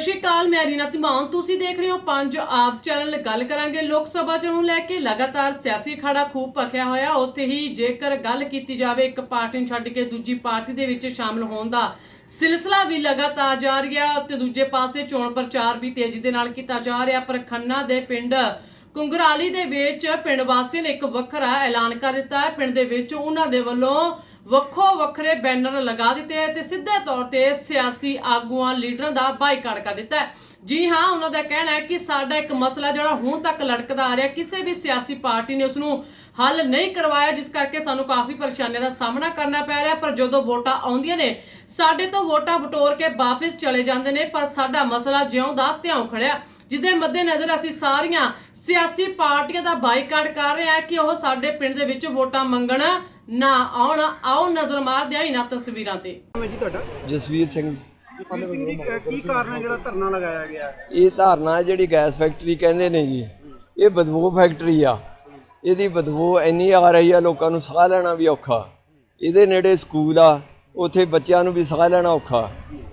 ਸ਼੍ਰੀ ਅਕਾਲ ਮੈਂ ਰੀਨਾ ਧਮਾਨ ਤੁਸੀਂ ਦੇਖ ਰਹੇ ਹੋ ਪੰਜ ਆਪ ਚੈਨਲ। ਗੱਲ ਕਰਾਂਗੇ ਲੋਕ ਸਭਾ ਚੋਣ ਲੈ ਕੇ ਲਗਾਤਾਰ ਸਿਆਸੀ ਖੜਾ ਖੂਬ ਭਖਿਆ ਹੋਇਆ। ਉੱਥੇ ਹੀ ਜੇਕਰ ਗੱਲ ਕੀਤੀ ਜਾਵੇ, ਇੱਕ ਪਾਰਟੀ ਨੂੰ ਛੱਡ ਕੇ ਦੂਜੀ ਪਾਰਟੀ ਦੇ ਵਿੱਚ ਸ਼ਾਮਲ ਹੋਣ ਦਾ ਸਿਲਸਿਲਾ ਵੀ ਲਗਾਤਾਰ ਜਾਰੀ ਹੈ ਤੇ ਦੂਜੇ ਪਾਸੇ ਚੋਣ ਪ੍ਰਚਾਰ ਵੀ ਤੇਜ਼ੀ ਦੇ ਨਾਲ ਕੀਤਾ ਜਾ ਰਿਹਾ। ਪਰ ਖੰਨਾ ਦੇ ਪਿੰਡ ਕੁੰਗਰਾਲੀ ਦੇ ਵਿੱਚ ਪਿੰਡ ਵਾਸੀਆਂ ਨੇ ਇੱਕ ਵੱਖਰਾ ਐਲਾਨ ਕਰ ਦਿੱਤਾ ਹੈ। ਪਿੰਡ ਦੇ ਵਿੱਚ ਉਹਨਾਂ ਦੇ ਵੱਲੋਂ ਵੱਖੋ ਵੱਖਰੇ ਬੈਨਰ ਲਗਾ ਦਿੱਤੇ ਤੇ ਸਿੱਧੇ ਤੌਰ ਤੇ ਸਿਆਸੀ ਆਗੂਆਂ, ਲੀਡਰਾਂ ਦਾ ਬਾਈਕਾਟ ਕਰ ਦਿੱਤਾ ਜੀ ਹਾਂ, ਉਹਨਾਂ ਦਾ ਕਹਿਣਾ ਹੈ ਕਿ ਸਾਡਾ ਇੱਕ ਮਸਲਾ ਜਿਹੜਾ ਹੁਣ ਤੱਕ ਲੜਕਦਾ ਆ ਰਿਹਾ, ਕਿਸੇ ਵੀ ਸਿਆਸੀ ਪਾਰਟੀ ਨੇ ਉਸ ਨੂੰ ਹੱਲ ਨਹੀਂ ਕਰਵਾਇਆ, ਜਿਸ ਕਰਕੇ ਸਾਨੂੰ ਕਾਫੀ ਪਰੇਸ਼ਾਨੀਆਂ ਦਾ ਸਾਹਮਣਾ ਕਰਨਾ ਪੈ ਰਿਹਾ ਪਰ ਜਦੋਂ ਵੋਟਾਂ ਆਉਂਦੀਆਂ ਨੇ, ਸਾਡੇ ਤੋਂ ਵੋਟਾਂ ਬਟੋਰ ਕੇ ਵਾਪਸ ਚਲੇ ਜਾਂਦੇ ਨੇ, ਪਰ ਸਾਡਾ ਮਸਲਾ ਜਿਉਂ ਦਾ ਤਿਉਂ ਖੜਿਆ ਜਿਹਦੇ ਮੱਦੇਨਜ਼ਰ ਅਸੀਂ ਸਾਰੀਆਂ ਸਿਆਸੀ ਪਾਰਟੀਆਂ ਦਾ ਬਾਈਕਾਟ ਕਰ ਰਹੇ ਹਾਂ ਕਿ ਉਹ ਸਾਡੇ ਪਿੰਡ ਦੇ ਵਿੱਚ ਵੋਟਾਂ ਮੰਗਣ ਨਾ ਆਉਣ ਆਓ ਨਜ਼ਰ ਮਾਰਦੇ ਆ ਇਹਨਾਂ ਤਸਵੀਰਾਂ ਤੇ। ਜੀ ਤੁਹਾਡਾ ਜਸਵੀਰ ਸਿੰਘ। ਜਸਵੀਰ ਸਿੰਘ ਜੀ ਕੀ ਕਾਰਨ ਹੈ ਜਿਹੜਾ ਧਰਨਾ ਲਗਾਇਆ ਗਿਆ ਇਹ ਧਾਰਨਾ ਹੈ ਜਿਹੜੀ ਗੈਸ ਫੈਕਟਰੀ ਕਹਿੰਦੇ ਨੇ ਜੀ। ਇਹ ਬਦਬੂ ਫੈਕਟਰੀ ਆ। ਇਹਦੀ ਬਦਬੂ ਇੰਨੀ ਆ ਰਹੀ ਆ, ਲੋਕਾਂ ਨੂੰ ਸਾਹ ਲੈਣਾ ਵੀ ਔਖਾ। ਇਹਦੇ ਨੇੜੇ ਸਕੂਲ ਆ, ਉੱਥੇ ਬੱਚਿਆਂ ਨੂੰ ਵੀ ਸਾਹ ਲੈਣਾ ਔਖਾ।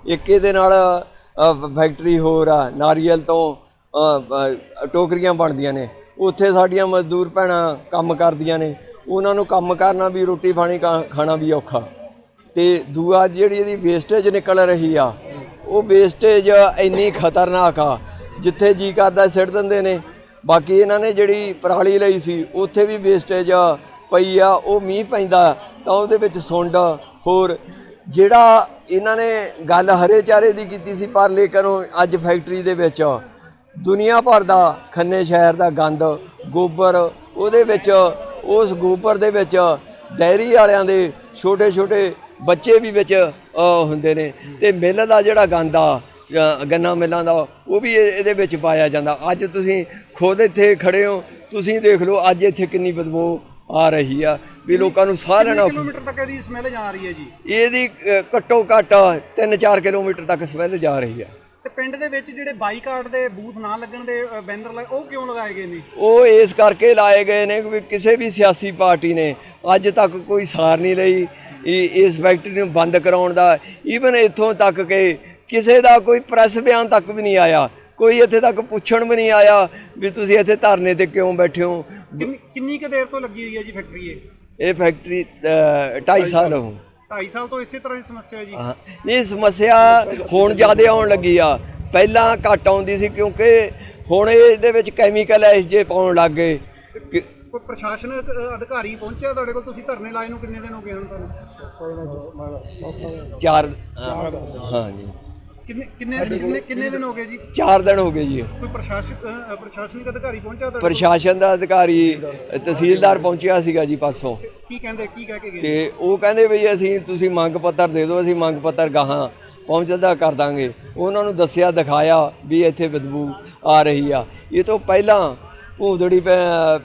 ਇੱਕ ਇਹਦੇ ਨਾਲ ਫੈਕਟਰੀ ਹੋਰ ਆ, ਨਾਰੀਅਲ ਤੋਂ ਟੋਕਰੀਆਂ ਬਣਦੀਆਂ ਨੇ। ਉੱਥੇ ਸਾਡੀਆਂ ਮਜ਼ਦੂਰ ਭੈਣਾਂ ਕੰਮ ਕਰਦੀਆਂ ਨੇ। ਉਹਨਾਂ ਨੂੰ ਕੰਮ ਕਰਨਾ ਵੀ, ਰੋਟੀ ਪਾਣੀ ਖਾ- ਖਾਣਾ ਵੀ ਔਖਾ। ਤੇ ਦੂਆ ਜਿਹੜੀ ਇਹਦੀ ਵੇਸਟੇਜ ਨਿਕਲ ਰਹੀ ਆ, ਉਹ ਵੇਸਟੇਜ ਇੰਨੀ ਖਤਰਨਾਕ ਆ, ਜਿੱਥੇ ਜੀ ਕਰਦਾ ਸਿੱਟ ਦਿੰਦੇ ਨੇ। ਬਾਕੀ ਇਹਨਾਂ ਨੇ ਜਿਹੜੀ ਪਰਾਲੀ ਲਈ ਸੀ, ਉੱਥੇ ਵੀ ਵੇਸਟੇਜ ਪਈ ਆ, ਉਹ ਮੀਂਹ ਪੈਂਦਾ, ਤਾਂ ਉਹਦੇ ਵਿੱਚ ਸੁੰਡ, ਹੋਰ ਜਿਹੜਾ ਇਹਨਾਂ ਨੇ ਗੱਲ ਹਰੇ ਚਾਰੇ ਦੀ ਕੀਤੀ ਸੀ, ਪਰ ਲੇਕਿਨ ਅੱਜ ਫੈਕਟਰੀ ਦੇ ਵਿੱਚ ਦੁਨੀਆ ਭਰ ਦਾ ਖੰਨੇ ਸ਼ਹਿਰ ਦਾ ਗੰਦ, ਗੋਬਰ, ਉਹਦੇ ਵਿੱਚ ਉਸ ਗੋਬਰ ਦੇ ਵਿੱਚ ਡੈਰੀ ਵਾਲਿਆਂ ਦੇ ਛੋਟੇ ਛੋਟੇ ਬੱਚੇ ਵੀ ਵਿੱਚ ਹੁੰਦੇ ਨੇ। ਤੇ ਮਿੱਲ ਦਾ ਜਿਹੜਾ ਗੰਦ ਆ ਗੰਨਾ ਮਿੱਲਾਂ ਦਾ ਉਹ ਵੀ ਇਹ- ਇਹਦੇ ਵਿੱਚ ਪਾਇਆ ਜਾਂਦਾ। ਅੱਜ ਤੁਸੀਂ ਖੁਦ ਇੱਥੇ ਖੜੇ ਹੋ ਤੁਸੀਂ ਦੇਖ ਲਓ ਅੱਜ ਇੱਥੇ ਕਿੰਨੀ ਬਦਬੂ ਆ ਰਹੀ ਆ ਵੀ ਲੋਕਾਂ ਨੂੰ ਸਾਹ ਲੈਣਾ ਕਿਲੋਮੀਟਰ ਤੱਕ ਇਹਦੀ ਸਮੈਲ ਜਾ ਰਹੀ ਹੈ ਜੀ? ਇਹਦੀ ਘੱਟੋ ਘੱਟ 3-4 ਕਿਲੋਮੀਟਰ ਤੱਕ ਸਮੈਲ ਜਾ ਰਹੀ ਆ। ਤੇ ਪਿੰਡ ਦੇ ਵਿੱਚ ਜਿਹੜੇ ਬਾਈਕਾਟ ਦੇ ਬੂਥ ਨਾ ਲੱਗਣ ਦੇ ਬੈਨਰ ਲਗ ਉਹ ਕਿਉਂ ਲਗਾਏ ਗਏ ਨੇ? ਉਹ ਇਸ ਕਰਕੇ ਲਾਏ ਗਏ ਨੇ ਕਿ ਕਿਸੇ ਵੀ ਸਿਆਸੀ ਪਾਰਟੀ ਨੇ ਅੱਜ ਤੱਕ ਕੋਈ ਸਾਰ ਨਹੀਂ ਲਈ। ਇਸ ਫੈਕਟਰੀ ਨੂੰ ਬੰਦ ਕਰਾਉਣ ਦਾ ਈਵਨ ਇੱਥੋਂ ਤੱਕ ਕਿ ਕਿਸੇ ਦਾ ਕੋਈ ਪ੍ਰੈਸ ਬਿਆਨ ਤੱਕ ਵੀ ਨਹੀਂ ਆਇਆ। ਕੋਈ ਇੱਥੇ ਤੱਕ ਪੁੱਛਣ ਵੀ ਨਹੀਂ ਆਇਆ ਵੀ ਤੁਸੀਂ ਇੱਥੇ ਧਰਨੇ ਤੇ ਕਿਉਂ ਬੈਠੇ ਹੋ? ਕਿੰਨੀ ਕਿੰਨੀ ਕੁ ਦੇਰ ਤੋਂ ਲੱਗੀ ਹੋਈ ਹੈ ਜੀ ਫੈਕਟਰੀ ਇਹ? ਇਹ ਫੈਕਟਰੀ 2.5 ਸਾਲ ਹੋ 2.5 ਸਾਲ ਤੋਂ ਇਸੇ ਤਰ੍ਹਾਂ ਦੀ ਸਮੱਸਿਆ ਹੈ ਜੀ। ਹਾਂ। ਇਹ ਸਮੱਸਿਆ ਹੁਣ ਜ਼ਿਆਦਾ ਆਉਣ ਲੱਗੀ ਆ। ਪਹਿਲਾਂ ਘੱਟ ਆਉਂਦੀ ਸੀ ਕਿਉਂਕਿ ਹੁਣ ਇਹਦੇ ਵਿੱਚ ਕੈਮੀਕਲ ਐਸ ਜੇ ਪਾਉਣ ਲੱਗ ਗਏ। ਕਿ- ਕੋਈ ਪ੍ਰਸ਼ਾਸਨਿਕ ਅਹ, ਅਧਿਕਾਰੀ ਪਹੁੰਚਿਆ ਤੁਹਾਡੇ ਕੋਲ? ਤੁਸੀਂ ਧਰਨੇ ਲਾਏ ਨੂੰ ਕਿੰਨੇ ਦਿਨ ਹੋ ਗਏ ਹੁਣ ਤੁਹਾਨੂੰ? ਚਾਰ ਹਾਂ। ਜੀ। ਕਿੰਨੇ ਕਿੰਨੇ ਕਿੰਨੇ ਕਿੰਨੇ ਦਿਨ ਹੋ ਗਏ ਜੀ? ਚਾਰ ਦਿਨ ਹੋ ਗਏ ਜੀ। ਕੋਈ ਪ੍ਰਸ਼ਾਸਕ ਪ੍ਰਸ਼ਾਸਨਿਕ ਅਧਿਕਾਰੀ ਪਹੁੰਚਿਆ ਤੁਹਾਡੇ ਪ੍ਰਸ਼ਾਸਨ ਦਾ ਅਧਿਕਾਰੀ ਤਹਿਸੀਲਦਾਰ ਪਹੁੰਚਿਆ ਸੀਗਾ ਜੀ ਪਾਸੋਂ? ਕੀ ਕਹਿੰਦੇ, ਕੀ ਕਹਿ ਕੇ ਗਏ ਤੇ ਉਹ ਕਹਿੰਦੇ ਵੀ ਅਸੀਂ, ਤੁਸੀਂ ਮੰਗ ਪੱਤਰ ਦੇ ਦਿਓ, ਅਸੀਂ ਮੰਗ ਪੱਤਰ ਗਾਹਾਂ ਪਹੁੰਚਦਾ ਕਰ ਦਾਂਗੇ। ਉਹਨਾਂ ਨੂੰ ਦੱਸਿਆ, ਦਿਖਾਇਆ ਵੀ ਇੱਥੇ ਬਦਬੂ ਆ ਰਹੀ ਆ। ਇਹ ਤੋਂ ਪਹਿਲਾਂ ਭੂਦੜੀ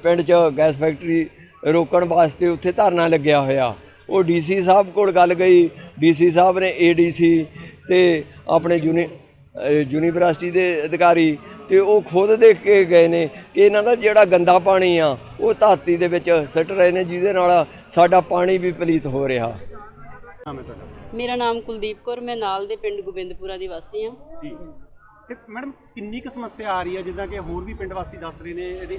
ਪਿੰਡ 'ਚ ਗੈਸ ਫੈਕਟਰੀ ਰੋਕਣ ਵਾਸਤੇ ਉੱਥੇ ਧਰਨਾ ਲੱਗਿਆ ਹੋਇਆ। ਉਹ ਡੀਸੀ ਸਾਹਿਬ ਕੋਲ ਗੱਲ ਗਈ। ਡੀਸੀ ਸਾਹਿਬ ਨੇ ਏਡੀਸੀ ਤੇ ਆਪਣੇ ਯੂਨੀ ਯੂਨੀਵਰਸਿਟੀ ਦੇ ਅਧਿਕਾਰੀ ਤੇ ਉਹ ਖੁਦ ਦੇਖ ਕੇ ਗਏ ਨੇ ਕਿ ਇਹਨਾਂ ਦਾ ਜਿਹੜਾ ਗੰਦਾ ਪਾਣੀ ਆ ਉਹ ਧਰਤੀ ਦੇ ਵਿੱਚ ਸਿੱਟ ਰਹੇ ਨੇ ਜਿਹਦੇ ਨਾਲ ਸਾਡਾ ਪਾਣੀ ਵੀ ਪਲੀਤ ਹੋ ਰਿਹਾ। ਮੇਰਾ ਨਾਮ ਕੁਲਦੀਪ ਕੌਰ ਮੈਂ ਨਾਲ ਦੇ ਪਿੰਡ ਗੋਬਿੰਦਪੁਰਾ ਦੀ ਵਾਸੀ ਹਾਂ। ਜੀ। ਤੇ ਮੈਡਮ ਕਿੰਨੀ ਕੁ ਸਮੱਸਿਆ ਆ ਰਹੀ ਹੈ ਜਿੱਦਾਂ ਕਿ ਹੋਰ ਵੀ ਪਿੰਡ ਵਾਸੀ ਦੱਸ ਰਹੇ ਨੇ ਇਹਦੀ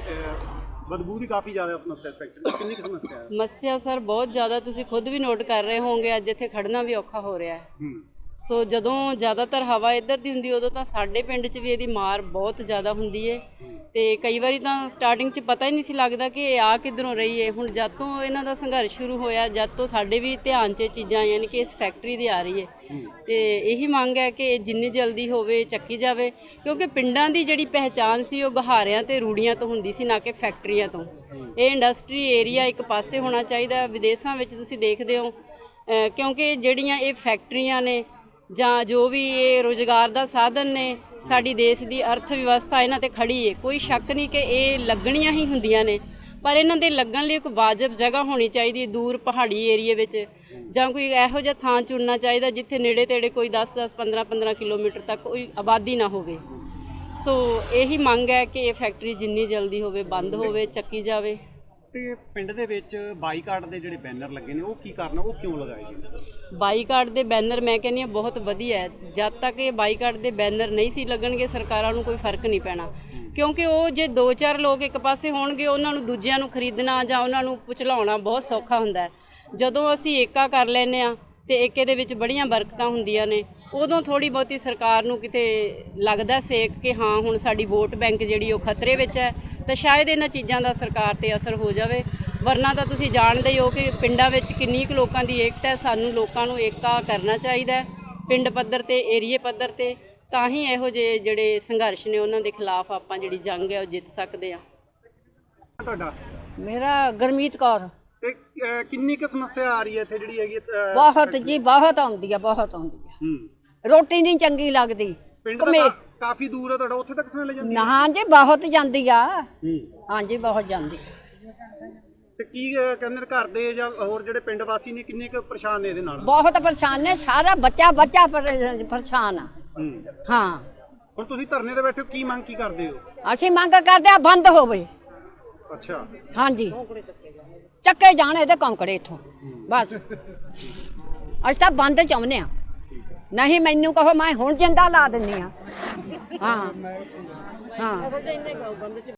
ਬਦਬੂ ਦੀ ਕਾਫੀ ਜ਼ਿਆਦਾ ਸਮੱਸਿਆ ਇਸ ਫੈਕਟਰੀ ਦੀ ਕਿੰਨੀ ਕੁ ਸਮੱਸਿਆ ਹੈ? ਸਮੱਸਿਆ ਸਰ ਬਹੁਤ ਜ਼ਿਆਦਾ ਤੁਸੀਂ ਖੁਦ ਵੀ ਨੋਟ ਕਰ ਰਹੇ ਹੋਵੋਗੇ ਅੱਜ ਇੱਥੇ ਖੜਨਾ ਵੀ ਔਖਾ ਹੋ ਰਿਹਾ ਹੈ। ਹੂੰ। ਸੋ ਜਦੋਂ ਜ਼ਿਆਦਾਤਰ ਹਵਾ ਇੱਧਰ ਦੀ ਹੁੰਦੀ, ਉਦੋਂ ਤਾਂ ਸਾਡੇ ਪਿੰਡ 'ਚ ਵੀ ਇਹਦੀ ਮਾਰ ਬਹੁਤ ਜ਼ਿਆਦਾ ਹੁੰਦੀ ਏ। ਤੇ ਕਈ ਵਾਰੀ ਤਾਂ ਸਟਾਰਟਿੰਗ 'ਚ ਪਤਾ ਹੀ ਨਹੀਂ ਸੀ ਲੱਗਦਾ ਕਿ ਇਹ ਆ ਕਿੱਧਰੋਂ ਰਹੀ ਏ। ਹੁਣ ਜਦ ਤੋਂ ਇਹਨਾਂ ਦਾ ਸੰਘਰਸ਼ ਸ਼ੁਰੂ ਹੋਇਆ, ਜਦ ਤੋਂ ਸਾਡੇ ਵੀ ਧਿਆਨ 'ਚ ਇਹ ਚੀਜ਼ਾਂ ਯਾਨੀ ਕਿ ਇਸ ਫੈਕਟਰੀ ਦੀ ਆ ਰਹੀ ਏ। ਤੇ ਇਹੀ ਮੰਗ ਹੈ ਕਿ ਇਹ ਜਿੰਨੀ ਜਲਦੀ ਹੋਵੇ, ਚੱਕੀ ਜਾਵੇ, ਕਿਉਂਕਿ ਪਿੰਡਾਂ ਦੀ ਜਿਹੜੀ ਪਹਿਚਾਨ ਸੀ, ਉਹ ਗਹਾਰਿਆਂ ਤੇ ਰੂੜੀਆਂ ਤੋਂ ਹੁੰਦੀ ਸੀ, ਨਾ ਕਿ ਫੈਕਟਰੀਆਂ ਤੋਂ। ਇਹ ਇੰਡਸਟਰੀ ਏਰੀਆ ਇੱਕ ਪਾਸੇ ਹੋਣਾ ਚਾਹੀਦਾ, ਵਿਦੇਸ਼ਾਂ ਵਿੱਚ ਤੁਸੀਂ ਦੇਖਦੇ ਹੋ ਕਿਉਂਕਿ ਜਿਹੜੀਆਂ ਇਹ ਫੈਕਟਰੀਆਂ ਨੇ ਜਾਂ ਜੋ ਵੀ ਇਹ ਰੋਜ਼ਗਾਰ ਦਾ ਸਾਧਨ ਨੇ, ਸਾਡੀ ਦੇਸ਼ ਦੀ ਅਰਥ ਵਿਵਸਥਾ ਇਹਨਾਂ ਤੇ ਖੜੀ ਹੈ ਕੋਈ ਸ਼ੱਕ ਨਹੀਂ ਕਿ ਇਹ ਲੱਗਣੀਆਂ ਹੀ ਹੁੰਦੀਆਂ ਨੇ। ਪਰ ਇਹਨਾਂ ਦੇ ਲੱਗਣ ਲਈ ਇੱਕ ਵਾਜਬ ਜਗ੍ਹਾ ਹੋਣੀ ਚਾਹੀਦੀ ਹੈ ਦੂਰ ਪਹਾੜੀ ਏਰੀਏ ਵਿੱਚ। ਜਾਂ ਕੋਈ ਇਹੋ ਜਿਹਾ ਥਾਂ ਚੁਣਨਾ ਚਾਹੀਦਾ ਜਿੱਥੇ ਨੇੜੇ ਤੇੜੇ ਕੋਈ 10 10 15 15 ਕਿਲੋਮੀਟਰ ਤੱਕ ਕੋਈ ਆਬਾਦੀ ਨਾ ਹੋਵੇ। ਸੋ ਇਹੀ ਮੰਗ ਹੈ ਕਿ ਇਹ ਫੈਕਟਰੀ ਜਿੰਨੀ ਜਲਦੀ ਹੋਵੇ, ਬੰਦ ਹੋਵੇ, ਚੱਕੀ ਜਾਵੇ। ਤੇ ਪਿੰਡ ਦੇ ਵਿੱਚ ਬਾਈਕਾਟ ਦੇ ਜਿਹੜੇ ਬੈਨਰ ਲੱਗੇ ਨੇ, ਉਹ ਕੀ ਕਰਨਾ ਉਹ ਕਿਉਂ ਲਗਾਏ ਗਏ ਬਾਈਕਾਟ ਦੇ ਬੈਨਰ ਮੈਂ ਕਹਿੰਦੀ ਹਾਂ ਬਹੁਤ ਵਧੀਆ ਹੈ। ਜਦ ਤੱਕ ਇਹ ਬਾਈਕਾਟ ਦੇ ਬੈਨਰ ਨਹੀਂ ਸੀ ਲੱਗਣਗੇ, ਸਰਕਾਰਾਂ ਨੂੰ ਕੋਈ ਫ਼ਰਕ ਨਹੀਂ ਪੈਣਾ। ਕਿਉਂਕਿ ਉਹ ਜੇ ਦੋ ਚਾਰ ਲੋਕ ਇੱਕ ਪਾਸੇ ਹੋਣਗੇ, ਉਹਨਾਂ ਨੂੰ ਦੂਜਿਆਂ ਨੂੰ ਖਰੀਦਣਾ ਜਾਂ ਉਹਨਾਂ ਨੂੰ ਪੁਚਲਾਉਣਾ ਬਹੁਤ ਸੌਖਾ ਹੁੰਦਾ ਜਦੋਂ ਅਸੀਂ ਏਕਾ ਕਰ ਲੈਨੇ ਆ ਤੇ ਏਕੇ ਦੇ ਵਿੱਚ ਬੜੀਆਂ ਬਰਕਤਾਂ ਹੁੰਦੀਆਂ ਨੇ ਉਦੋਂ ਥੋੜੀ ਬਹੁਤੀ ਸਰਕਾਰ ਨੂੰ ਕਿਤੇ ਲੱਗਦਾ ਸੇਕ ਕਿ ਹਾਂ ਹੁਣ ਸਾਡੀ ਵੋਟ ਬੈਂਕ ਜਿਹੜੀ ਉਹ ਖਤਰੇ ਵਿੱਚ ਹੈ ਤਾਂ ਸ਼ਾਇਦ ਇਹਨਾਂ ਚੀਜ਼ਾਂ ਦਾ ਸਰਕਾਰ ਤੇ ਅਸਰ ਹੋ ਜਾਵੇ। ਵਰਨਾ ਤਾਂ ਤੁਸੀਂ ਜਾਣਦੇ ਹੀ ਹੋ ਕਿ ਪਿੰਡਾਂ ਵਿੱਚ ਕਿੰਨੀ ਕੁ ਲੋਕਾਂ ਦੀ ਏਕਤਾ ਹੈ ਸਾਨੂੰ ਲੋਕਾਂ ਨੂੰ ਏਕਾ ਕਰਨਾ ਚਾਹੀਦਾ ਹੈ ਪਿੰਡ ਪੱਧਰ ਤੇ ਏਰੀਏ ਪੱਧਰ ਤੇ ਤਾਂ ਹੀ ਇਹੋ ਜਿਹੇ ਜਿਹੜੇ ਸੰਘਰਸ਼ ਨੇ ਉਹਨਾਂ ਦੇ ਖਿਲਾਫ ਆਪਾਂ ਜਿਹੜੀ ਜੰਗ ਹੈ ਉਹ ਜਿੱਤ ਸਕਦੇ ਹਾਂ। ਤੁਹਾਡਾ? ਮੇਰਾ ਗਰਮੀਤ ਕੌਰ। ਤੇ ਅਹ, ਕਿੰਨੀ ਕੁ ਸਮੱਸਿਆ ਆ ਰਹੀ ਹੈ ਇੱਥੇ ਜਿਹੜੀ ਹੈਗੀ ਅਹ, ਬਹੁਤ ਜੀ ਬਹੁਤ ਆਉਂਦੀ ਆ ਬਹੁਤ ਆਉਂਦੀ ਆ ਹੂੰ। ਰੋਟੀ ਨਹੀਂ ਚੰਗੀ ਲੱਗਦੀ। ਪਿੰਡ ਕਮੇ ਕਾਫੀ ਦੂਰ ਹੈ ਤੁਹਾਡਾ ਉੱਥੇ ਤੱਕ ਸਮਝ ਲੈ ਜਾਂਦੀ ਹੈ? ਨਾ ਜੀ ਬਹੁਤ ਜਾਂਦੀ ਆ। ਹੂੰ। ਹਾਂਜੀ ਬਹੁਤ ਜਾਂਦੀ। ਤੇ ਕੀ ਅਹ, ਕਹਿੰਦੇ ਨੇ ਘਰ ਦੇ ਜਾਂ ਹੋਰ ਜਿਹੜੇ ਪਿੰਡ ਵਾਸੀ ਨੇ ਕਿੰਨੇ ਕੁ ਪਰੇਸ਼ਾਨ ਨੇ ਇਹਦੇ ਨਾਲ? ਬਹੁਤ ਪਰੇਸ਼ਾਨ ਨੇ ਸਾਰਾ ਬੱਚਾ ਬੱਚਾ ਪਰੇ- ਪਰੇਸ਼ਾਨ ਆ। ਹੂੰ। ਹਾਂ। ਹੁਣ ਤੁਸੀਂ ਧਰਨੇ ਤੇ ਬੈਠੇ ਹੋ ਕੀ ਮੰਗ ਕੀ ਕਰਦੇ ਹੋ? ਅਸੀਂ ਮੰਗ ਕਰਦੇ ਆ ਬੰਦ ਹੋਵੇ। ਅੱਛਾ। ਹਾਂਜੀ। ਚੱਕੇ ਜਾਣ ਇਹਦੇ ਕੌਂਕੜੇ ਇਥੋਂ। ਬਸ। ਅਸੀਂ ਤਾਂ ਬੰਦ ਚਾਹੁੰਦੇ ਆ। ਨਹੀਂ ਮੈਨੂੰ ਕਹੋ ਮੈਂ ਹੁਣ ਜਿੰਦਾ ਲਾ ਦਿੰਨੀ ਆ ਹਾਂ ਹਾਂ।